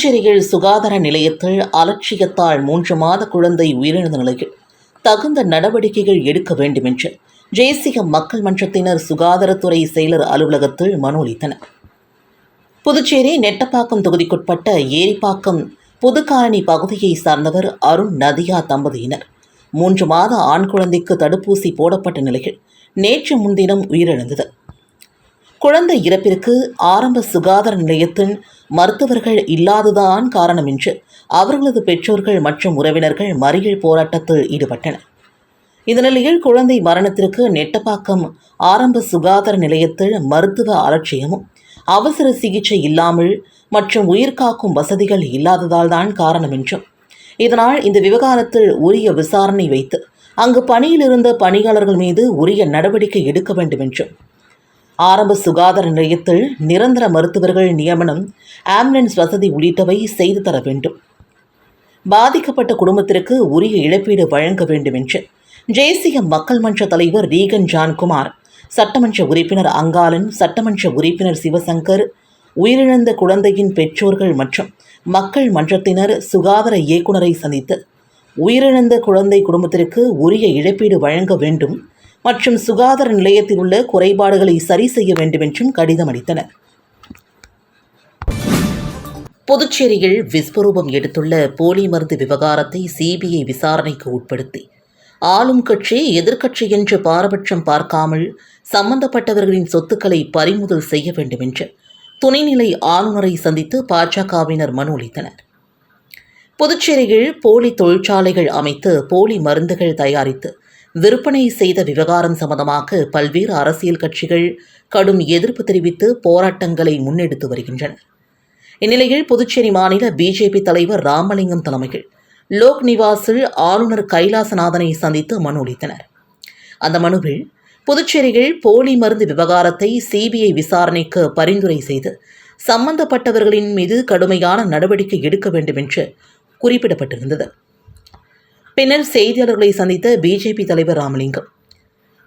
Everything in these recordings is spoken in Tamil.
புதுச்சேரியில் சுகாதார நிலையத்தில் அலட்சியத்தால் மூன்று மாத குழந்தை உயிரிழந்த நிலையில் தகுந்த நடவடிக்கைகள் எடுக்க வேண்டும் என்று தேசிய மக்கள் மன்றத்தினர் சுகாதாரத்துறை செயலர் அலுவலகத்தில் மனு அளித்தனர். புதுச்சேரி நெட்டப்பாக்கம் தொகுதிக்குட்பட்ட ஏரிப்பாக்கம் புதுக்காரணி பகுதியை சார்ந்தவர் அருண் நதியா தம்பதியினர். மூன்று மாத ஆண் குழந்தைக்கு தடுப்பூசி போடப்பட்ட நிலையில் நேற்று முன்தினம் உயிரிழந்தது. குழந்தை இறப்பிற்கு ஆரம்ப சுகாதார நிலையத்தின் மருத்துவர்கள் இல்லாததான் காரணம் என்று அவர்களது பெற்றோர்கள் மற்றும் உறவினர்கள் மறியல் போராட்டத்தில் ஈடுபட்டனர். இந்த நிலையில் குழந்தை மரணத்திற்கு நெட்டப்பாக்கம் ஆரம்ப சுகாதார நிலையத்தில் மருத்துவ அலட்சியமும் அவசர சிகிச்சை இல்லாமல் மற்றும் உயிர்காக்கும் வசதிகள் இல்லாததால் தான் காரணம் என்றும் இதனால் இந்த விவகாரத்தில் உரிய விசாரணை வைத்து அங்கு பணியில் இருந்த பணியாளர்கள் மீது உரிய நடவடிக்கை எடுக்க வேண்டும் என்றும் ஆரம்ப சுகாதார நிலையத்தில் நிரந்தர மருத்துவர்கள் நியமனம் ஆம்புலன்ஸ் வசதி உள்ளிட்டவை செய்து தர வேண்டும். பாதிக்கப்பட்ட குடும்பத்திற்கு உரிய இழப்பீடு வழங்க வேண்டும் என்று தேசிய மக்கள் மன்ற தலைவர் ரீகன் ஜான்குமார் சட்டமன்ற உறுப்பினர் அங்காளன் சட்டமன்ற உறுப்பினர் சிவசங்கர் உயிரிழந்த குழந்தையின் பெற்றோர்கள் மற்றும் மக்கள் மன்றத்தினர் சுகாதார இயக்குனரை சந்தித்து உயிரிழந்த குழந்தை குடும்பத்திற்கு உரிய இழப்பீடு வழங்க வேண்டும் மற்றும் சுகாதார நிலையத்தில் உள்ள குறைபாடுகளை சரி செய்ய வேண்டும் என்றும் கடிதம் அளித்தனர். புதுச்சேரியில் விஸ்வரூபம் எடுத்துள்ள போலி மருந்து விவகாரத்தை சிபிஐ விசாரணைக்கு உட்படுத்தி ஆளும் கட்சி எதிர்க்கட்சி என்று பாரபட்சம் பார்க்காமல் சம்பந்தப்பட்டவர்களின் சொத்துக்களை பறிமுதல் செய்ய வேண்டும் என்று துணைநிலை ஆளுநரை சந்தித்து பாஜகவினர் மனு அளித்தனர். புதுச்சேரியில் போலி தொழிற்சாலைகள் அமைத்து போலி மருந்துகள் தயாரித்து விற்பனை செய்த விவகாரம் சம்பந்தமாக பல்வேறு அரசியல் கட்சிகள் கடும் எதிர்ப்பு தெரிவித்து போராட்டங்களை முன்னெடுத்து வருகின்றன. இந்நிலையில் புதுச்சேரி மாநில பிஜேபி தலைவர் ராமலிங்கம் தலைமையில் லோக் நிவாஸில் ஆளுநர் கைலாசநாதனை சந்தித்து மனு அளித்தனர். அந்த மனுவில் புதுச்சேரியில் போலி மருந்து விவகாரத்தை சிபிஐ விசாரணைக்கு பரிந்துரை செய்து சம்பந்தப்பட்டவர்களின் மீது கடுமையான நடவடிக்கை எடுக்க வேண்டும் என்று குறிப்பிடப்பட்டிருந்தது. பின்னர் செய்தியாளர்களை சந்தித்த பிஜேபி தலைவர் ராமலிங்கம்.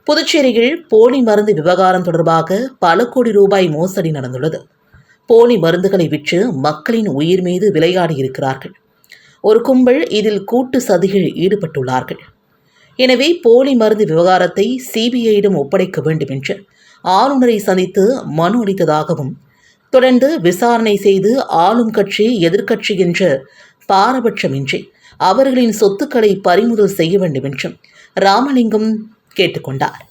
புதுச்சேரியில் போலி மருந்து விவகாரம் தொடர்பாக பல கோடி ரூபாய் மோசடி நடந்துள்ளது. போலி மருந்துகளை விற்று மக்களின் உயிர் மீது விளையாடி இருக்கிறார்கள். ஒரு கும்பல் இதில் கூட்டு சதியில் ஈடுபட்டுள்ளார்கள். எனவே போலி மருந்து விவகாரத்தை சிபிஐயிடம் ஒப்படைக்க வேண்டும் என்று ஆளுநரை சந்தித்து மனு அளித்ததாகவும் தொடர்ந்து விசாரணை செய்து ஆளும் கட்சி எதிர்க்கட்சி என்ற பாரபட்சமின்றி அவர்களின் சொத்துக்களை பறிமுதல் செய்ய வேண்டும் என்றும் ராமலிங்கம் கேட்டுக்கொண்டார்.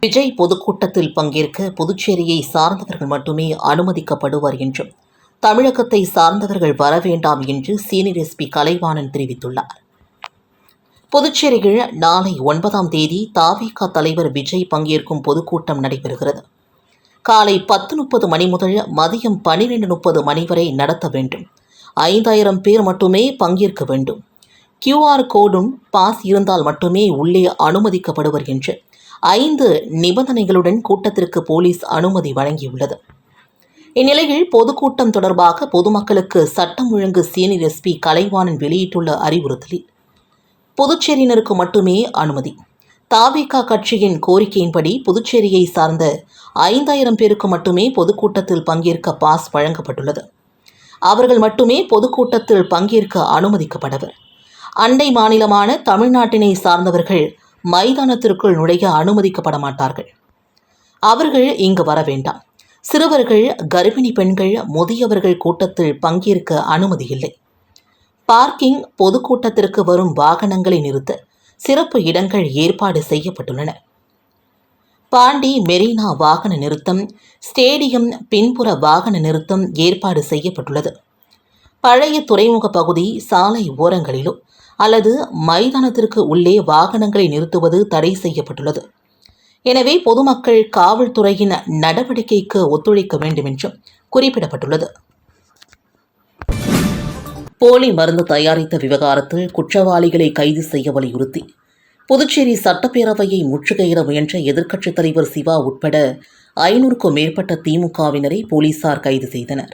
விஜய் பொதுக்கூட்டத்தில் பங்கேற்க புதுச்சேரியை சார்ந்தவர்கள் மட்டுமே அனுமதிக்கப்படுவார் என்றும் தமிழகத்தை சார்ந்தவர்கள் வர வேண்டாம் என்று சீனியர் எஸ்பி கலைவாணன் தெரிவித்துள்ளார். புதுச்சேரியில் நாளை ஒன்பதாம் தேதி தாவிக தலைவர் விஜய் பங்கேற்கும் பொதுக்கூட்டம் நடைபெறுகிறது. காலை பத்து முப்பது மணி முதல் மதியம் பன்னிரெண்டு முப்பது மணி வரை நடத்த வேண்டும். ஐந்தாயிரம் பேர் மட்டுமே பங்கேற்க வேண்டும். கியூஆர் கோடும் பாஸ் இருந்தால் மட்டுமே உள்ளே அனுமதிக்கப்படுவர் என்று ஐந்து நிபந்தனைகளுடன் கூட்டத்திற்கு போலீஸ் அனுமதி வழங்கியுள்ளது. இந்நிலையில் பொதுக்கூட்டம் தொடர்பாக பொதுமக்களுக்கு சட்டம் ஒழுங்கு சீனியர் எஸ்பி கலைவாணன் வெளியிட்டுள்ள அறிவுறுத்தலில் புதுச்சேரியினருக்கு மட்டுமே அனுமதி. தாவிகா கட்சியின் கோரிக்கையின்படி புதுச்சேரியை சார்ந்த ஐந்தாயிரம் பேருக்கு மட்டுமே பொதுக்கூட்டத்தில் பங்கேற்க பாஸ் வழங்கப்பட்டுள்ளது. அவர்கள் மட்டுமே பொதுக்கூட்டத்தில் பங்கேற்க அனுமதிக்கப்படவர் அண்டை மாநிலமான தமிழ்நாட்டினை சார்ந்தவர்கள் மைதானத்திற்குள் நுழைய அனுமதிக்கப்பட மாட்டார்கள். அவர்கள் இங்கு வர வேண்டாம். சிறுவர்கள் கர்ப்பிணி பெண்கள் முதியவர்கள் கூட்டத்தில் பங்கேற்க அனுமதி இல்லை பார்க்கிங் பொதுக்கூட்டத்திற்கு வரும் வாகனங்களை நிறுத்த சிறப்பு இடங்கள் ஏற்பாடு செய்யப்பட்டுள்ளன. பாண்டி மெரினா வாகன நிறுத்தம் ஸ்டேடியம் பின்புற வாகன நிறுத்தம் ஏற்பாடு செய்யப்பட்டுள்ளது. பழைய துறைமுக பகுதி சாலை ஓரங்களிலோ அல்லது மைதானத்திற்கு உள்ளே வாகனங்களை நிறுத்துவது தடை செய்யப்பட்டுள்ளது. எனவே பொதுமக்கள் காவல்துறையின் நடவடிக்கைக்கு ஒத்துழைக்க வேண்டும் என்றும் குறிப்பிடப்பட்டுள்ளது. போலி மருந்து தயாரித்த விவகாரத்தில் குற்றவாளிகளை கைது செய்ய வலியுறுத்தி புதுச்சேரி சட்டப்பேரவையை முற்றுகையிட முயன்ற எதிர்க்கட்சித் தலைவர் சிவா உட்பட ஐநூறுக்கும் மேற்பட்ட திமுகவினரை போலீசார் கைது செய்தனர்.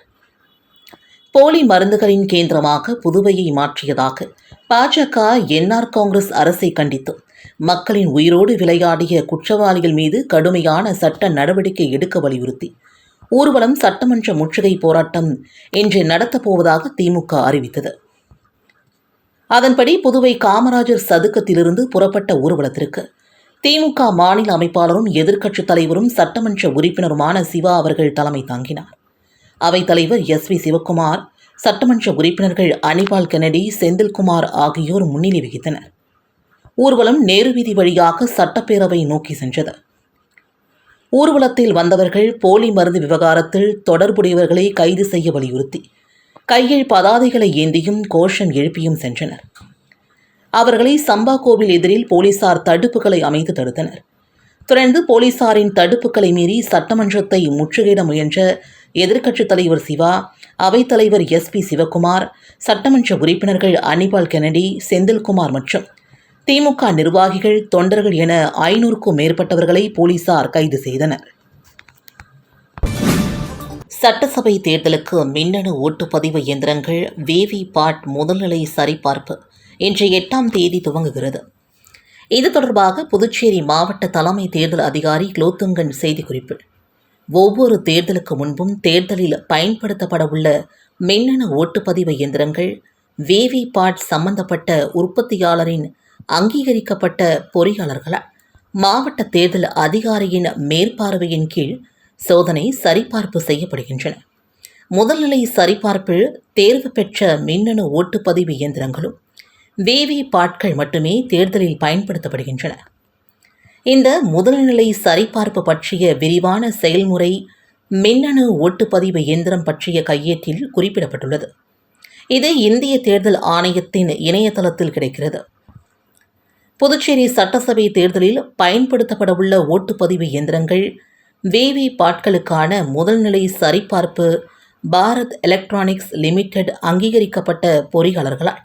போலி மருந்துகளின் கேந்திரமாக புதுவையை மாற்றியதாக பாஜக என்ஆர் காங்கிரஸ் அரசை கண்டித்து மக்களின் உயிரோடு விளையாடிய குற்றவாளிகள் மீது கடுமையான சட்ட நடவடிக்கை எடுக்க வலியுறுத்தி ஊர்வலம் சட்டமன்ற முற்றுகை போராட்டம் இன்று நடத்தப்போவதாக திமுக அறிவித்தது. அதன்படி புதுவை காமராஜர் சதுக்கத்திலிருந்து புறப்பட்ட ஊர்வலத்திற்கு திமுக மாநில அமைப்பாளரும் எதிர்க்கட்சித் தலைவரும் சட்டமன்ற உறுப்பினருமான சிவா அவர்கள் தலைமை தாங்கினார். அவைத்தலைவர் எஸ் வி சிவக்குமார் சட்டமன்ற உறுப்பினர்கள் அனிபால் கெனடி செந்தில்குமார் ஆகியோர் முன்னிலை வகித்தனர். ஊர்வலம் நேரு வீதி வழியாக சட்டப்பேரவை நோக்கி சென்றது. ஊர்வலத்தில் வந்தவர்கள் போலி மருந்து விவகாரத்தில் தொடர்புடையவர்களை கைது செய்ய வலியுறுத்தி கையில் பதாதைகளை ஏந்தியும் கோஷம் எழுப்பியும் சென்றனர். அவர்களை சம்பா கோவில் எதிரில் போலீசார் தடுப்புகளை அமைத்து தடுத்தனர். தொடர்ந்து போலீசாரின் தடுப்புகளை மீறி சட்டமன்றத்தை முற்றுகையிட முயன்ற எதிர்க்கட்சித் தலைவர் சிவா அவைத்தலைவர் எஸ் பி சிவக்குமார் சட்டமன்ற உறுப்பினர்கள் அனிபால் கெனடி செந்தில்குமார் மற்றும் திமுக நிர்வாகிகள் தொண்டர்கள் என ஐநூறுக்கும் மேற்பட்டவர்களை போலீசார் கைது செய்தனர். சட்டசபை தேர்தலுக்கு மின்னணு ஓட்டுப்பதிவு இயந்திரங்கள் விவி பாட் முதல்நிலை சரிபார்ப்பு இன்று எட்டாம் தேதி துவங்குகிறது. இது தொடர்பாக புதுச்சேரி மாவட்ட தலைமை தேர்தல் அதிகாரி குலோத்துங்கன் செய்திக்குறிப்பு. ஒவ்வொரு தேர்தலுக்கு முன்பும் தேர்தலில் பயன்படுத்தப்பட உள்ள மின்னணு ஓட்டுப்பதிவு இயந்திரங்கள் விவி பாட் சம்பந்தப்பட்ட உற்பத்தியாளரின் அங்கீகரிக்கப்பட்ட பொறியாளர்களால் மாவட்ட தேர்தல் அதிகாரியின் மேற்பார்வையின் கீழ் சோதனை சரிபார்ப்பு செய்யப்படுகின்றன. முதல்நிலை சரிபார்ப்பில் தேர்வு பெற்ற மின்னணு ஓட்டுப்பதிவு இயந்திரங்களும் வேவி பாட்கள் மட்டுமே தேர்தலில் பயன்படுத்தப்படுகின்றன. இந்த முதல்நிலை சரிபார்ப்பு பற்றிய விரிவான செயல்முறை மின்னணு ஓட்டுப்பதிவு இயந்திரம் பற்றிய கையேட்டில் குறிப்பிடப்பட்டுள்ளது. இது இந்திய தேர்தல் ஆணையத்தின் இணையதளத்தில் கிடைக்கிறது. புதுச்சேரி சட்டசபை தேர்தலில் பயன்படுத்தப்படவுள்ள ஓட்டுப்பதிவு இயந்திரங்கள் விவி பாட்களுக்கான முதல்நிலை சரிபார்ப்பு பாரத் எலக்ட்ரானிக்ஸ் லிமிடெட் அங்கீகரிக்கப்பட்ட பொறியாளர்களால்.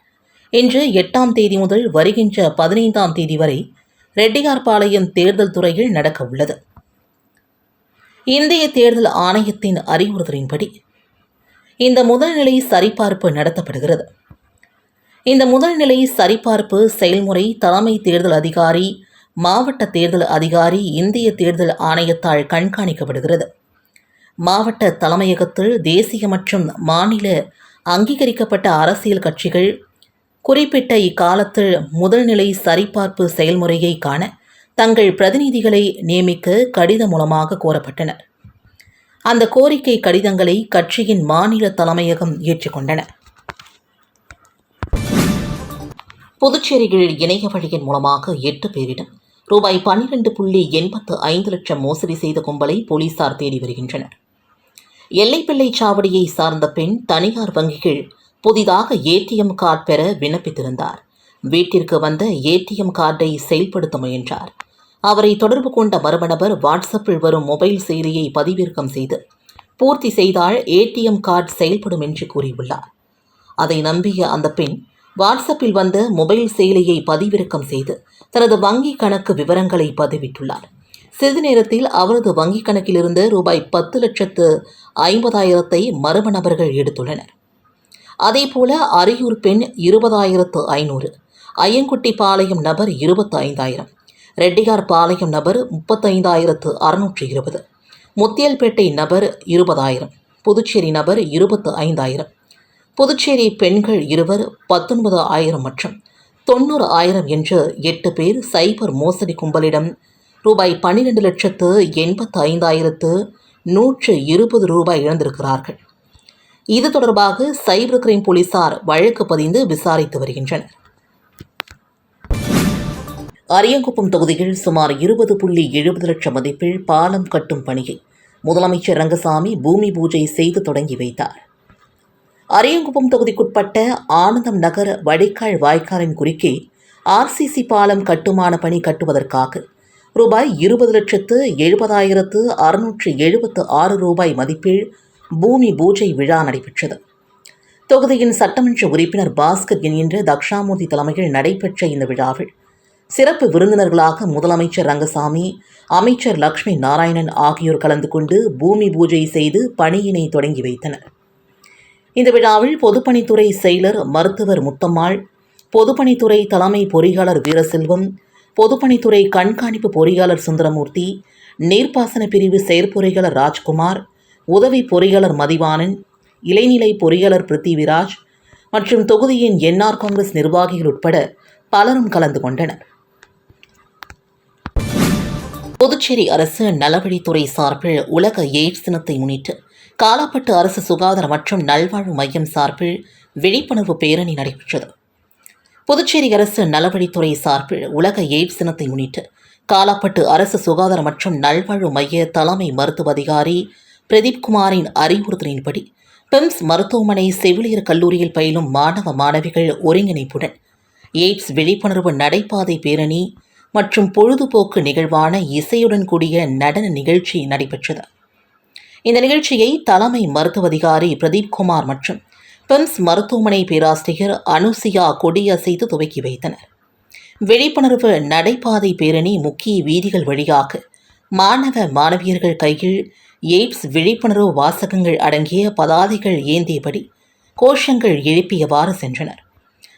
இன்று எட்டாம் தேதி முதல் வருகின்ற பதினைந்தாம் தேதி வரை ரெட்டியார்பாளையம் தேர்தல் துறையில் நடக்க உள்ளது. இந்திய தேர்தல் ஆணையத்தின் அறிவுறுத்தலின்படி இந்த முதல்நிலை சரிபார்ப்பு நடத்தப்படுகிறது. இந்த முதல்நிலை சரிபார்ப்பு செயல்முறை தலைமை தேர்தல் அதிகாரி மாவட்ட தேர்தல் அதிகாரி இந்திய தேர்தல் ஆணையத்தால் கண்காணிக்கப்படுகிறது. மாவட்ட தலைமையகத்தில் தேசிய மற்றும் மாநில அங்கீகரிக்கப்பட்ட அரசியல் கட்சிகள் குறிப்பிட்ட இக்காலத்தில் முதல்நிலை சரிபார்ப்பு செயல்முறையை காண தங்கள் பிரதிநிதிகளை நியமிக்க கடிதம் மூலமாக கோரப்பட்டனர். அந்த கோரிக்கை கடிதங்களை கட்சியின் மாநில தலைமையகம் ஏற்றுக்கொண்டன. புதுச்சேரியில் இணைய வழியின் மூலமாக எட்டு பேரிடம் ரூபாய் பன்னிரண்டு புள்ளி எண்பத்து ஐந்து லட்சம் மோசடி செய்த கும்பலை போலீசார் தேடி வருகின்றனர். எல்லைப்பிள்ளை சாவடியை சார்ந்த பெண் தனியார் வங்கிகள் புதிதாக ஏடிஎம் கார்டு பெற விண்ணப்பித்திருந்தார். வீட்டிற்கு வந்த ஏடிஎம் கார்டை செயல்படுத்த முயன்றார். அவரை தொடர்பு கொண்ட மர்மநபர் வாட்ஸ்அப்பில் வரும் மொபைல் செயலியை பதிவிறக்கம் செய்து பூர்த்தி செய்தால் ஏடிஎம் கார்டு செயல்படும் என்று கூறியுள்ளார். அதை நம்பிய அந்த பெண் வாட்ஸ்அப்பில் வந்த மொபைல் செயலியை பதிவிறக்கம் செய்து தனது வங்கி கணக்கு விவரங்களை பதிவிட்டுள்ளார். சிறிது நேரத்தில் அவரது வங்கிக் கணக்கிலிருந்து ரூபாய் பத்து லட்சத்து ஐம்பதாயிரத்தை மர்ம நபர்கள் எடுத்துள்ளனர். அதேபோல அரியூர் பெண் இருபதாயிரத்து ஐநூறு ஐயங்குட்டி பாளையம் நபர் இருபத்து ஐந்தாயிரம் ரெட்டியார் பாளையம் நபர் முப்பத்தைந்தாயிரத்து அறுநூற்றி இருபது முத்தியல்பேட்டை நபர் இருபதாயிரம் புதுச்சேரி நபர் இருபத்து ஐந்தாயிரம் புதுச்சேரி பெண்கள் இருவர் பத்தொன்பது ஆயிரம் மற்றும் தொண்ணூறு ஆயிரம் என்று எட்டு பேர் சைபர் மோசடி கும்பலிடம் ரூபாய் பன்னிரெண்டு லட்சத்து எண்பத்து ஐந்தாயிரத்து நூற்று இருபது ரூபாய் இழந்திருக்கிறார்கள். இது தொடர்பாக சைபர் கிரைம் போலீசார் வழக்கு பதிந்து விசாரித்து வருகின்றனர். அரியங்குப்பம் தொகுதியில் சுமார் இருபது புள்ளி எழுபது லட்சம் மதிப்பில் பாலம் கட்டும் பணியை முதலமைச்சர் ரங்கசாமி பூமி பூஜை செய்து தொடங்கி வைத்தார். அரியங்குப்பம் தொகுதிக்குட்பட்ட ஆனந்தம் நகர் வடிகால் வாய்க்காலின் குறுக்கே ஆர்சிசி பாலம் கட்டுமான பணி கட்டுவதற்காக ரூபாய் இருபது லட்சத்து எழுபதாயிரத்து அறுநூற்று எழுபத்து ஆறு ரூபாய் மதிப்பில் பூமி பூஜை விழா நடைபெற்றது. தொகுதியின் சட்டமன்ற உறுப்பினர் பாஸ்கர் என்கின்ற தக்ஷாமூர்த்தி தலைமையில் நடைபெற்ற இந்த விழாவில் சிறப்பு விருந்தினர்களாக முதலமைச்சர் ரங்கசாமி அமைச்சர் லக்ஷ்மி நாராயணன் ஆகியோர் கலந்து கொண்டு பூமி பூஜை செய்து பணியினை தொடங்கி வைத்தனர். இந்த விழாவில் பொதுப்பணித்துறை செயலர் மருத்துவர் முத்தம்மாள் பொதுப்பணித்துறை தலைமை பொறியாளர் வீரசெல்வம் பொதுப்பணித்துறை கண்காணிப்பு பொறியாளர் சுந்தரமூர்த்தி நீர்ப்பாசன பிரிவு செயற்பொறியாளர் ராஜ்குமார் உதவி பொறியாளர் மதிவாணன் இளைநிலை பொறியாளர் பிருத்திவிராஜ் மற்றும் தொகுதியின் என்ஆர் காங்கிரஸ் நிர்வாகிகள் உட்பட பலரும் கலந்து கொண்டனர். புதுச்சேரி அரசு நலவழித்துறை சார்பில் உலக எய்ட்ஸ் தினத்தை முன்னிட்டு காலாப்பட்டு அரசு சுகாதார மற்றும் நல்வாழ்வு மையம் சார்பில் விழிப்புணர்வு பேரணி நடைபெற்றது. புதுச்சேரி அரசு நலவழித்துறை சார்பில் உலக எய்ட்ஸ் தினத்தை முன்னிட்டு காலாப்பட்டு அரசு சுகாதார மற்றும் நல்வாழ்வு மைய தலைமை மருத்துவ அதிகாரி பிரதீப் குமாரின் அறிவுறுத்தலின்படி பிம்ஸ் மருத்துவமனை செவிலியர் கல்லூரியில் பயிலும் மாணவ மாணவிகள் ஒருங்கிணைப்புடன் எய்ட்ஸ் விழிப்புணர்வு நடைபாதை பேரணி மற்றும் பொழுதுபோக்கு நிகழ்வான இசையுடன் கூடிய நடன நிகழ்ச்சி நடைபெற்றது. இந்த நிகழ்ச்சியை தலைமை மருத்துவ அதிகாரி பிரதீப் குமார் மற்றும் பிம்ஸ் மருத்துவமனை பேராசிரியர் அனுசியா கொடியசைத்து துவக்கி வைத்தனர். விழிப்புணர்வு நடைபாதை பேரணி முக்கிய வீதிகள் வழியாக மாணவ மாணவியர்கள் கையில் எய்ட்ஸ் விழிப்புணர்வு வாசகங்கள் அடங்கிய பதாதைகள் ஏந்தியபடி கோஷங்கள் எழுப்பியவாறு சென்றனர்.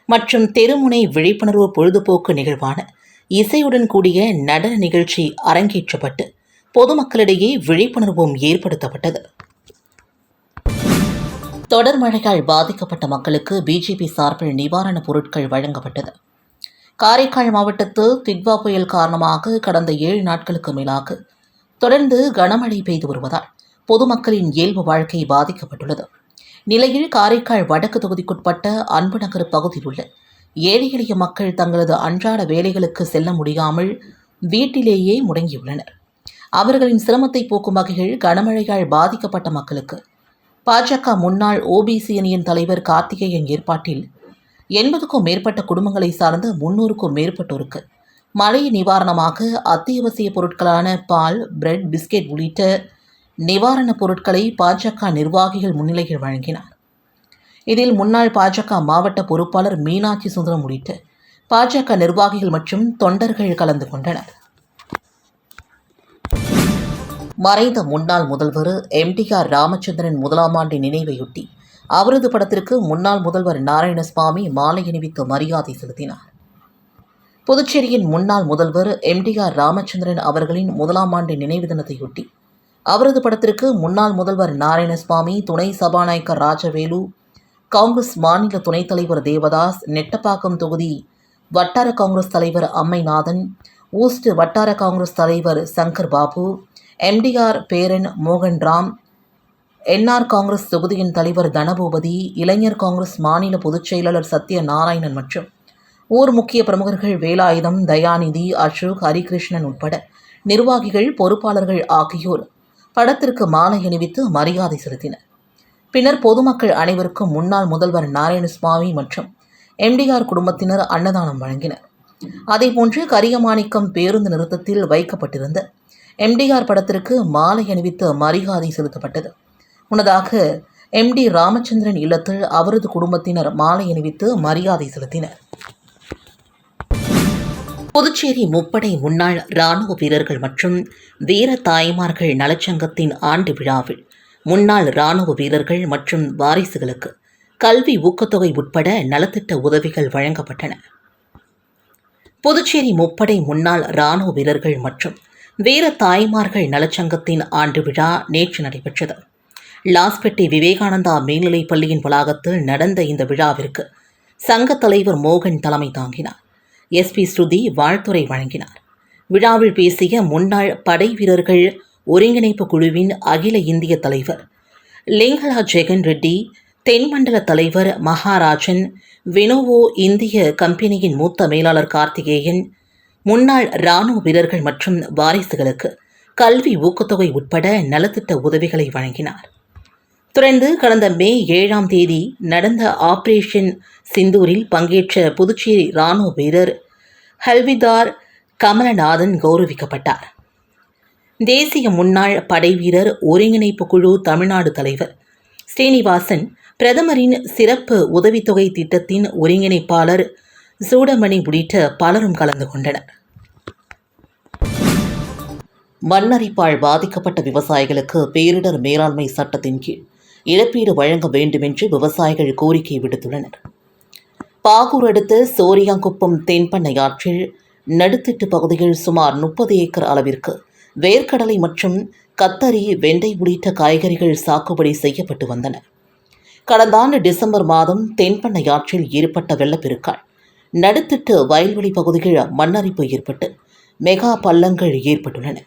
மற்றும் தெருமுனை விழிப்புணர்வு பொழுதுபோக்கு நிகழ்வான இசையுடன் கூடிய நடன நிகழ்ச்சி அரங்கேற்றப்பட்டு பொதுமக்களிடையே விழிப்புணர்வும் ஏற்படுத்தப்பட்டது. தொடர் மழையால் பாதிக்கப்பட்ட மக்களுக்கு பிஜேபி சார்பில் நிவாரணப் பொருட்கள் வழங்கப்பட்டது. காரைக்கால் மாவட்டத்தில் திக்வா புயல் காரணமாக கடந்த ஏழு நாட்களுக்கு மேலாக தொடர்ந்து கனமழை பெய்து வருவதால் பொதுமக்களின் இயல்பு வாழ்க்கை பாதிக்கப்பட்டுள்ளது. நிலையில் காரைக்கால் வடக்கு தொகுதிக்குட்பட்ட அன்பு நகர் பகுதியில் உள்ள ஏழை எளிய மக்கள் தங்களது அன்றாட வேலைகளுக்கு செல்ல முடியாமல் வீட்டிலேயே முடங்கியுள்ளனர். அவர்களின் சிரமத்தை போக்கும் வகையில் கனமழையால் பாதிக்கப்பட்ட மக்களுக்கு. பாஜக முன்னாள் ஓபிசி அணியின் தலைவர் கார்த்திகேயன் ஏற்பாட்டில் எண்பதுக்கும் மேற்பட்ட குடும்பங்களை சார்ந்த முன்னூறுக்கும் மேற்பட்டோருக்கு மழை நிவாரணமாக அத்தியாவசிய பொருட்களான பால் பிரெட் பிஸ்கெட் உள்ளிட்ட நிவாரணப் பொருட்களை பாஜக நிர்வாகிகள் முன்னிலையில் வழங்கினார். இதில் முன்னாள் பாஜக மாவட்ட பொறுப்பாளர் மீனாட்சி சுந்தரம் உள்ளிட்ட பாஜக நிர்வாகிகள் மற்றும் தொண்டர்கள் கலந்து கொண்டனர். மறைந்த முன்னாள் முதல்வர் எம்டிஆர் ராமச்சந்திரன் முதலாம் ஆண்டு நினைவையொட்டி அவரது படத்திற்கு முன்னாள் முதல்வர் நாராயணசுவாமி மாலை அணிவித்து மரியாதை செலுத்தினார். புதுச்சேரியின் முன்னாள் முதல்வர் எம்டிஆர் ராமச்சந்திரன் அவர்களின் முதலாம் ஆண்டு நினைவு தினத்தையொட்டி அவரது படத்திற்கு முன்னாள் முதல்வர் நாராயணசுவாமி துணை சபாநாயகர் ராஜவேலு காங்கிரஸ் மாநில துணைத் தலைவர் தேவதாஸ் நெட்டப்பாக்கம் தொகுதி வட்டார காங்கிரஸ் தலைவர் அம்மைநாதன் ஊஸ்ட் வட்டார காங்கிரஸ் தலைவர் சங்கர் பாபு எம்டிஆர் பேரன் மோகன் ராம் என்ஆர் காங்கிரஸ் தொகுதியின் தலைவர் தனபூபதி இளைஞர் காங்கிரஸ் மாநில பொதுச் செயலாளர் சத்யநாராயணன் மற்றும் ஊர் முக்கிய பிரமுகர்கள் வேலாயுதம் தயாநிதி அசோக் ஹரிகிருஷ்ணன் உட்பட நிர்வாகிகள் பொறுப்பாளர்கள் ஆகியோர் படத்திற்கு மாலை அணிவித்து மரியாதை செலுத்தினர். பின்னர் பொதுமக்கள் அனைவருக்கும் முன்னாள் முதல்வர் நாராயணசுவாமி மற்றும் எம்டிஆர் குடும்பத்தினர் அன்னதானம் வழங்கினர். அதேபோன்று கரியமாணிக்கம் பேருந்து நிறுத்தத்தில் வைக்கப்பட்டிருந்த எம்டிஆர் படத்திற்கு மாலை அணிவித்து மரியாதை செலுத்தப்பட்டது. முன்னதாக எம்டி ராமச்சந்திரன் இல்லத்தில் அவரது குடும்பத்தினர் மாலை அணிவித்து மரியாதை செலுத்தினர். புதுச்சேரி முப்படை முன்னாள் இராணுவ வீரர்கள் மற்றும் வீர தாய்மார்கள் நலச்சங்கத்தின் ஆண்டு விழாவில் முன்னாள் இராணுவ வீரர்கள் மற்றும் வாரிசுகளுக்கு கல்வி ஊக்கத்தொகை உட்பட நலத்திட்ட உதவிகள் வழங்கப்பட்டன. புதுச்சேரி முப்படை முன்னாள் இராணுவ வீரர்கள் மற்றும் வீர தாய்மார்கள் நலச்சங்கத்தின் ஆண்டு விழா நேற்று நடைபெற்றது. லாஸ்பேட்டை விவேகானந்தா மேல்நிலைப் பள்ளியின் வளாகத்தில் நடந்த இந்த விழாவிற்கு சங்க தலைவர் மோகன் தலைமை தாங்கினார். எஸ்பி ஸ்ருதி வாழ்த்துறை வழங்கினார். விழாவில் பேசிய முன்னாள் படை வீரர்கள் ஒருங்கிணைப்பு குழுவின் அகில இந்திய தலைவர் லிங்கலா ஜெகன் ரெட்டி தென்மண்டல தலைவர் மகாராஜன் வினோவோ இந்திய கம்பெனியின் மூத்த மேலாளர் கார்த்திகேயன் முன்னாள் இராணுவ வீரர்கள் மற்றும் வாரிசுகளுக்கு கல்வி ஊக்கத்தொகை உட்பட நலத்திட்ட உதவிகளை வழங்கினார். தொடர்ந்து கடந்த மே ஏழாம் தேதி நடந்த ஆபரேஷன் சிந்தூரில் பங்கேற்ற புதுச்சேரி இராணுவ வீரர் ஹல்விதார் கமலநாதன் கௌரவிக்கப்பட்டார். தேசிய முன்னாள் படைவீரர் ஒருங்கிணைப்பு குழு தமிழ்நாடு தலைவர் ஸ்ரீனிவாசன் பிரதமரின் சிறப்பு உதவித்தொகை திட்டத்தின் ஒருங்கிணைப்பாளர் சூடமணி உள்ளிட்ட பலரும் கலந்து கொண்டனர். மண்ணரிப்பால் பாதிக்கப்பட்ட விவசாயிகளுக்கு பேரிடர் மேலாண்மை சட்டத்தின் கீழ் இழப்பீடு வழங்க வேண்டுமென்று விவசாயிகள் கோரிக்கை விடுத்துள்ளனர். பாகூர் அடுத்த சோரியாங்குப்பம் தென்பண்ணை ஆற்றில் நடுத்திட்டு பகுதியில் சுமார் முப்பது ஏக்கர் அளவிற்கு வேர்க்கடலை மற்றும் கத்தரி வெண்டை உள்ளிட்ட காய்கறிகள் சாகுபடி செய்யப்பட்டு வந்தன. கடந்த ஆண்டு டிசம்பர் மாதம் தென்பண்ணை ஆற்றில் ஏற்பட்ட வெள்ளப்பெருக்கால் நடுத்திட்டு வயல்வெளி பகுதியில் மண்ணரிப்பு ஏற்பட்டு மெகா பள்ளங்கள் ஏற்பட்டுள்ளன.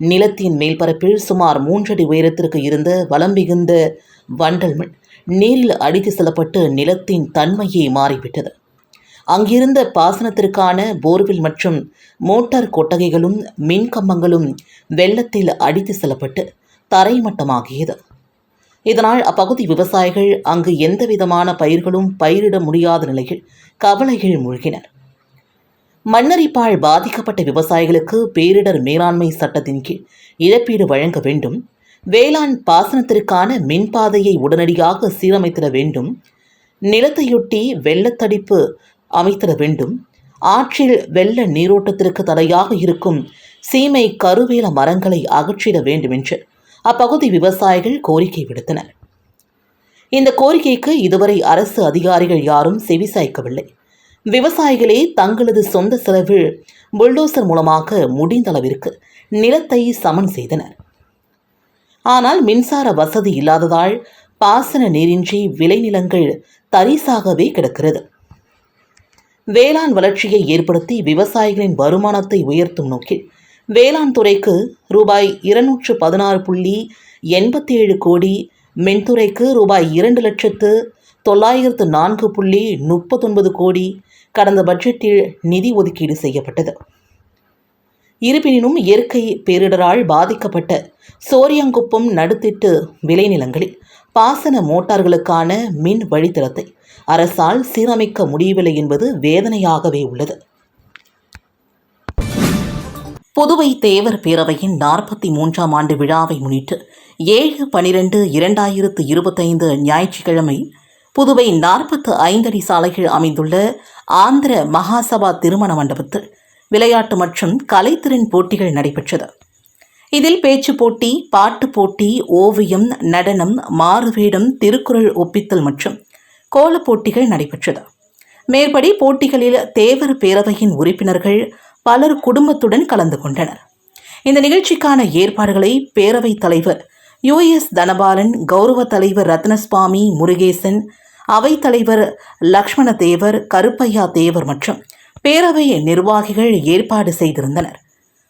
நிலத்தின் மேல்பரப்பில் சுமார் மூன்றடி உயரத்திற்கு இருந்த வளம் மிகுந்த வண்டல் மண் நீரில் அடித்து செல்லப்பட்டு நிலத்தின் தன்மையை மாறிவிட்டது. அங்கிருந்த பாசனத்திற்கான போர்வில் மற்றும் மோட்டார் கொட்டகைகளும் மின் கம்பங்களும் வெள்ளத்தில் அடித்து செல்லப்பட்டு தரைமட்டமாகியது. இதனால் அப்பகுதி விவசாயிகள் அங்கு எந்தவிதமான பயிர்களும் பயிரிட முடியாத நிலையில் கவலைகள் மூழ்கினர். மண்ணரிப்பால் பாதிக்கப்பட்ட விவசாயிகளுக்கு பேரிடர் மேலாண்மை சட்டத்தின் கீழ் இழப்பீடு வழங்க வேண்டும். வேளாண் பாசனத்திற்கான மின்பாதையை உடனடியாக சீரமைத்திட வேண்டும். நிலத்தையொட்டி வெள்ளத்தடிப்பு அமைத்திட வேண்டும். ஆற்றில் வெள்ள நீரோட்டத்திற்கு தடையாக இருக்கும் சீமை கருவேல மரங்களை அகற்றிட வேண்டும் என்று அப்பகுதி விவசாயிகள் கோரிக்கை விடுத்தனர். இந்த கோரிக்கைக்கு இதுவரை அரசு அதிகாரிகள் யாரும் செவிசாய்க்கவில்லை விவசாயிகளே தங்களது சொந்த செலவில் புல்டோசர் மூலமாக முடிந்த அளவிற்கு நிலத்தை சமன் செய்தனர். ஆனால் மின்சார வசதி இல்லாததால் பாசன நீரின்றி விளைநிலங்கள் தரிசாகவே கிடக்கிறது. வேளாண் வளர்ச்சியை ஏற்படுத்தி விவசாயிகளின் வருமானத்தை உயர்த்தும் நோக்கில் வேளாண் துறைக்கு ரூபாய் இருநூற்று பதினாறு புள்ளி எண்பத்தி ஏழு கோடி மின்துறைக்கு ரூபாய் இரண்டு லட்சத்து தொள்ளாயிரத்து நான்கு புள்ளி முப்பத்தொன்பது கோடி கடந்த பட்ஜெட்டில் நிதி ஒதுக்கீடு செய்யப்பட்டது. இருப்பினும் இயற்கை பேரிடரால் பாதிக்கப்பட்ட சோரியாங்குப்பம் நடுத்திட்டு விளைநிலங்களில் பாசன மோட்டார்களுக்கான மின் வழித்தடத்தை அரசால் சீரமைக்க முடியவில்லை என்பது வேதனையாகவே உள்ளது. புதுவை தேவர் பேரவையின் நாற்பத்தி மூன்றாம் ஆண்டு விழாவை முன்னிட்டு ஏழு பனிரெண்டு இரண்டாயிரத்து இருபத்தைந்து ஞாயிற்றுக்கிழமை புதுவை நாற்பத்து ஐந்தடி சாலையில் அமைந்துள்ள ஆந்திர மகாசபா திருமண மண்டபத்தில் விளையாட்டு மற்றும் கலைத்திறன் போட்டிகள் நடைபெற்றது. இதில் பேச்சு போட்டி பாட்டு போட்டி ஓவியம் நடனம் மாறுவேடம் திருக்குறள் ஒப்பித்தல் மற்றும் கோலப் போட்டிகள் நடைபெற்றது. மேற்படி போட்டிகளில் தேவர் பேரவையின் உறுப்பினர்கள் பலர் குடும்பத்துடன் கலந்து கொண்டனர். இந்த நிகழ்ச்சிக்கான ஏற்பாடுகளை பேரவைத் தலைவர் யுஎஸ் தனபாலன் கௌரவ தலைவர் ரத்னசுவாமி முருகேசன் அவைத்தலைவர் லக்ஷ்மண தேவர் கருப்பையா தேவர் மற்றும் பேரவை நிர்வாகிகள் ஏற்பாடு செய்திருந்தனர்.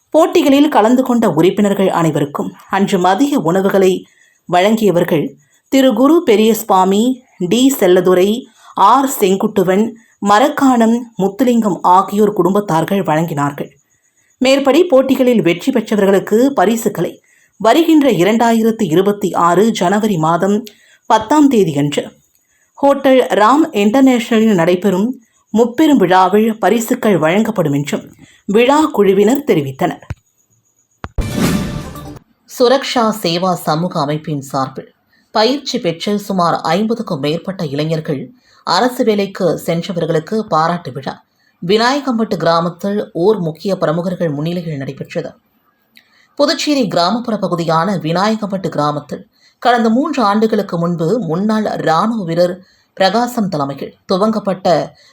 போட்டிகளில் கலந்து கொண்ட உறுப்பினர்கள் அனைவருக்கும் அன்று மதிய உணவுகளை வழங்கியவர்கள் திரு. குரு பெரியசுவாமி டி. செல்லதுரை ஆர் செங்குட்டுவன் மரக்காணம் முத்துலிங்கம் ஆகியோர் குடும்பத்தார்கள் வழங்கினார்கள். மேற்படி போட்டிகளில் வெற்றி பெற்றவர்களுக்கு பரிசுகளை வருகின்ற இரண்டாயிரத்து இருபத்தி ஆறு ஜனவரி மாதம் பத்தாம் தேதியன்று. ஹோட்டல் ராம் இன்டர்நேஷனலில் நடைபெறும் முப்பெரும் விழாவில் பரிசுகள் வழங்கப்படும் என்றும் விழா குழுவினர் தெரிவித்தனர். சுரக்ஷா சேவா சமூக அமைப்பின் சார்பில் பயிற்சி பெற்று சுமார் ஐம்பதுக்கும் மேற்பட்ட இளைஞர்கள் அரசு வேலைக்கு சென்றவர்களுக்கு பாராட்டு விழா. விநாயகம்பட்டு கிராமத்தில் ஓர் முக்கிய பிரமுகர்கள் முன்னிலையில் நடைபெற்றது. புதுச்சேரி கிராமப்புற பகுதியான விநாயகம்பட்டு கிராமத்தில் கடந்த மூன்று ஆண்டுகளுக்கு முன்பு முன்னாள் இராணுவ வீரர் பிரகாசம் தலைமையில் துவங்கப்பட்ட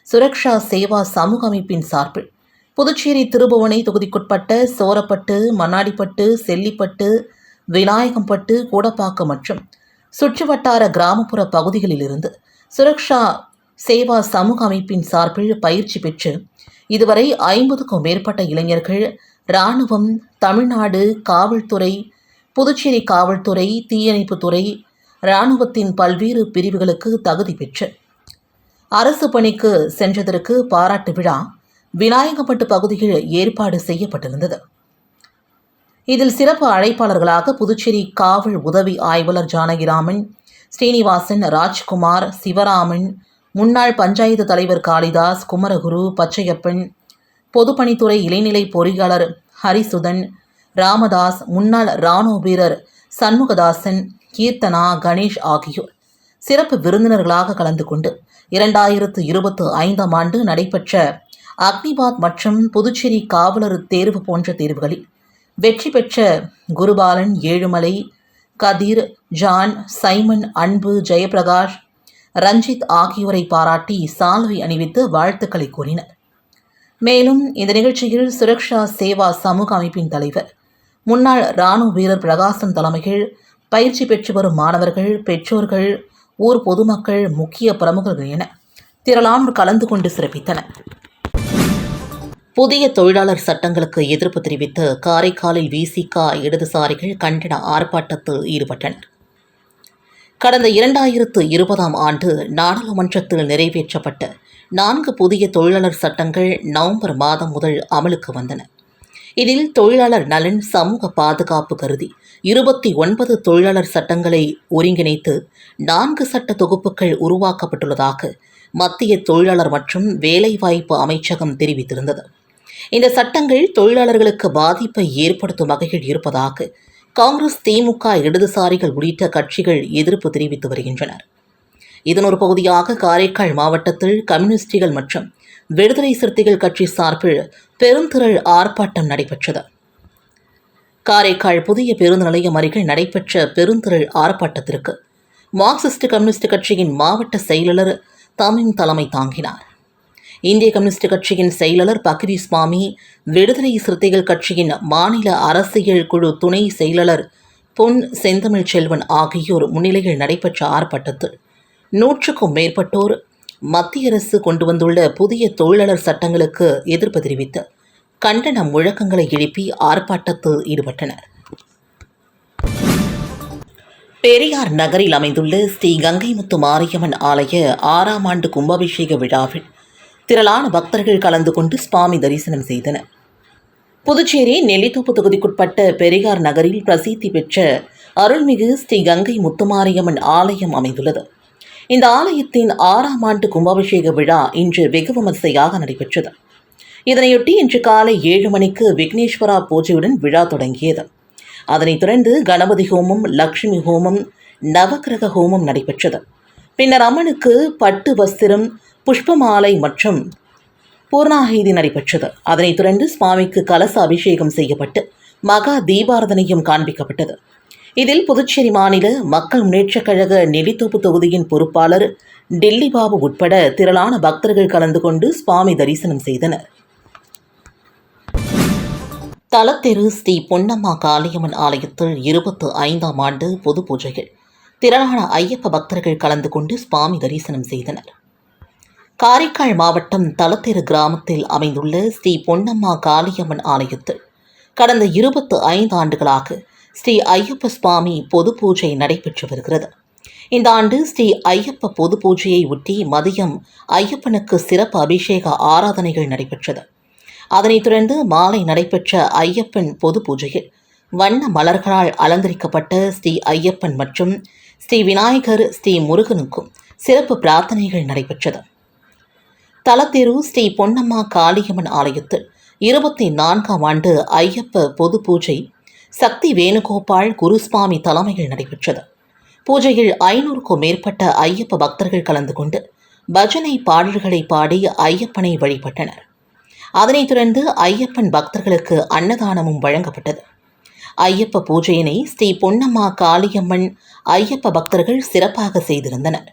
சுரக்ஷா சேவா சமூக அமைப்பின் சார்பில் புதுச்சேரி திருபுவனை தொகுதிக்குட்பட்ட சோரப்பட்டு மண்ணாடிப்பட்டு செல்லிப்பட்டு விநாயகம்பட்டு கூடப்பாக்கம் மற்றும் சுற்றுவட்டார கிராமப்புற பகுதிகளிலிருந்து சுரக்ஷா சேவா சமூக அமைப்பின் சார்பில் பயிற்சி பெற்று இதுவரை ஐம்பதுக்கும் மேற்பட்ட இளைஞர்கள் இராணுவம் தமிழ்நாடு காவல்துறை புதுச்சேரி காவல்துறை தீயணைப்புத்துறை இராணுவத்தின் பல்வேறு பிரிவுகளுக்கு தகுதி பெற்று அரசு பணிக்கு சென்றதற்கு பாராட்டு விழா விநாயகப்பட்டு பகுதியில் ஏற்பாடு செய்யப்பட்டிருந்தது. இதில் சிறப்பு அழைப்பாளர்களாக புதுச்சேரி காவல் உதவி ஆய்வாளர் ஜானகிராமன் ஸ்ரீனிவாசன் ராஜ்குமார் சிவராமன் முன்னாள் பஞ்சாயத்து தலைவர் காளிதாஸ் குமரகுரு பச்சையப்பன் பொதுப்பணித்துறை இளைநிலை பொறியாளர் ஹரிசுதன் ராமதாஸ் முன்னாள் இராணுவ வீரர் சண்முகதாசன் கீர்த்தனா கணேஷ் ஆகியோர். சிறப்பு விருந்தினர்களாக கலந்து கொண்டு இரண்டாயிரத்து இருபத்து ஐந்தாம் ஆண்டு நடைபெற்ற அக்னிபாத் மற்றும் புதுச்சேரி காவலர் தேர்வு போன்ற தேர்வுகளில் வெற்றி பெற்ற குருபாலன் ஏழுமலை கதிர் ஜான் சைமன் அன்பு ஜெயபிரகாஷ் ரஞ்சித் ஆகியோரை பாராட்டி சால்வை அணிவித்து வாழ்த்துக்களை கூறினர். மேலும் இந்த நிகழ்ச்சியில் சுரக்ஷா சேவா சமூக அமைப்பின் தலைவர் முன்னாள் இராணுவ வீரர் பிரகாசன் தலைமையில் பயிற்சி பெற்று வரும் மாணவர்கள் பெற்றோர்கள் ஊர் பொதுமக்கள் முக்கிய பிரமுகர்கள் என திரளானோர் கலந்து கொண்டு சிறப்பித்தனர். புதிய தொழிலாளர் சட்டங்களுக்கு எதிர்ப்பு தெரிவித்து காரைக்காலில் விசிகா இடதுசாரிகள் கண்டன ஆர்ப்பாட்டத்தில் ஈடுபட்டனர். கடந்த இரண்டாயிரத்து இருபதாம் ஆண்டு நாடாளுமன்றத்தில் நிறைவேற்றப்பட்ட நான்கு புதிய தொழிலாளர் சட்டங்கள் நவம்பர் மாதம் முதல் அமலுக்கு வந்தன. இதில் தொழிலாளர் நலன் சமூக பாதுகாப்பு கருதி இருபத்தி ஒன்பது தொழிலாளர் சட்டங்களை ஒருங்கிணைத்து நான்கு சட்ட தொகுப்புகள் உருவாக்கப்பட்டுள்ளதாக மத்திய தொழிலாளர் மற்றும் வேலைவாய்ப்பு அமைச்சகம் தெரிவித்திருந்தது. இந்த சட்டங்கள் தொழிலாளர்களுக்கு பாதிப்பை ஏற்படுத்தும் வகையில் இருப்பதாக காங்கிரஸ் திமுக இடதுசாரிகள் உள்ளிட்ட கட்சிகள் எதிர்ப்பு தெரிவித்து வருகின்றனர். இதன் ஒரு பகுதியாக காரைக்கால் மாவட்டத்தில் கம்யூனிஸ்டுகள் மற்றும் விடுதலை சிறுத்தைகள் கட்சி சார்பில் பெருந்திரள் ஆர்ப்பாட்டம் நடைபெற்றது. காரைக்கால் புதிய பேருந்து நிலையம் அருகில் நடைபெற்ற பெருந்திரள் ஆர்ப்பாட்டத்திற்கு மார்க்சிஸ்ட் கம்யூனிஸ்ட் கட்சியின் மாவட்ட செயலாளர் தமின் தலைமை தாங்கினார். இந்திய கம்யூனிஸ்ட் கட்சியின் செயலாளர் பக்ரி சுவாமி விடுதலை சிறுத்தைகள் கட்சியின் மாநில அரசியல் குழு துணை செயலாளர் பொன் செந்தமிழ் செல்வன் ஆகியோர் முன்னிலையில் நடைபெற்ற ஆர்ப்பாட்டத்தில் நூற்றுக்கும் மேற்பட்டோர் மத்திய அரசு கொண்டு வந்துள்ள புதிய தொழிலாளர் சட்டங்களுக்கு எதிர்ப்பு தெரிவித்து கண்டன முழக்கங்களை எழுப்பி ஆர்ப்பாட்டத்தில் ஈடுபட்டனர். பெரியார் நகரில் அமைந்துள்ள ஸ்ரீ கங்கைமுத்து மாரியம்மன் ஆலய ஆறாம் ஆண்டு கும்பாபிஷேக விழாவில் திரளான பக்தர்கள் கலந்து கொண்டு சுவாமி தரிசனம் செய்தனர். புதுச்சேரி நெல்லித்தோப்பு தொகுதிக்குட்பட்ட பெரியார் நகரில் பிரசித்தி பெற்ற அருள்மிகு ஸ்ரீ கங்கை முத்துமாரியம்மன் ஆலயம் அமைந்துள்ளது. இந்த ஆலயத்தின் ஆறாம் ஆண்டு கும்பாபிஷேக விழா இன்று வெகு விமர்சையாக நடைபெற்றது. இதனையொட்டி இன்று காலை ஏழு மணிக்கு விக்னேஸ்வரா பூஜையுடன் விழா தொடங்கியது. அதனைத் தொடர்ந்து கணபதி ஹோமம் லக்ஷ்மி ஹோமம் நவக்கிரக ஹோமம் நடைபெற்றது. பின்னர் அம்மனுக்கு பட்டு வஸ்திரம் புஷ்பமாலை மற்றும் பூர்ணாகிதி நடைபெற்றது. அதனைத் தொடர்ந்து சுவாமிக்கு கலச அபிஷேகம் செய்யப்பட்டு மகா தீபாரதனையும் காண்பிக்கப்பட்டது. இதில் புதுச்சேரி மாநில மக்கள் முன்னேற்றக் கழக நெல்லித்தோப்பு தொகுதியின் பொறுப்பாளர் டெல்லி பாபு உட்பட திரளான பக்தர்கள் கலந்து கொண்டு சுவாமி தரிசனம் செய்தனர். தலத்தெரு ஸ்ரீ பொன்னம்மா காளியம்மன் ஆலயத்தில் இருபத்து ஐந்தாம் ஆண்டு பொது பூஜைகள். திரளான ஐயப்ப பக்தர்கள் கலந்து கொண்டு சுவாமி தரிசனம் செய்தனர். காரைக்கால் மாவட்டம் தலத்தெரு கிராமத்தில் அமைந்துள்ள ஸ்ரீ பொன்னம்மா காளியம்மன் ஆலயத்தில் கடந்த இருபத்து ஐந்து ஆண்டுகளாக ஸ்ரீ ஐயப்ப சுவாமி பொது பூஜை நடைபெற்று வருகிறது. இந்த ஆண்டு ஸ்ரீ ஐயப்ப பொது பூஜையை ஒட்டி மதியம் ஐயப்பனுக்கு சிறப்பு அபிஷேக ஆராதனைகள் நடைபெற்றது. அதனைத் தொடர்ந்து மாலை நடைபெற்ற ஐயப்பன் பொது பூஜையில் வண்ண மலர்களால் அலங்கரிக்கப்பட்ட ஸ்ரீ ஐயப்பன் மற்றும் ஸ்ரீ விநாயகர் ஸ்ரீ முருகனுக்கும் சிறப்பு பிரார்த்தனைகள் நடைபெற்றது. தலத்தெரு ஸ்ரீ பொன்னம்மா காளியம்மன் ஆலயத்தில் இருபத்தி நான்காம் ஆண்டு ஐயப்ப பொது பூஜை சக்தி வேணுகோபால் குருஸ்வாமி தலைமையில் நடைபெற்றது. பூஜையில் ஐநூறுக்கும் மேற்பட்ட ஐயப்ப பக்தர்கள் கலந்து கொண்டு பஜனை பாடல்களை பாடி ஐயப்பனை வழிபட்டனர். அதனைத் தொடர்ந்து ஐயப்பன் பக்தர்களுக்கு அன்னதானமும் வழங்கப்பட்டது. ஐயப்ப பூஜையினை ஸ்ரீ பொன்னம்மா காளியம்மன் ஐயப்ப பக்தர்கள் சிறப்பாக செய்திருந்தனர்.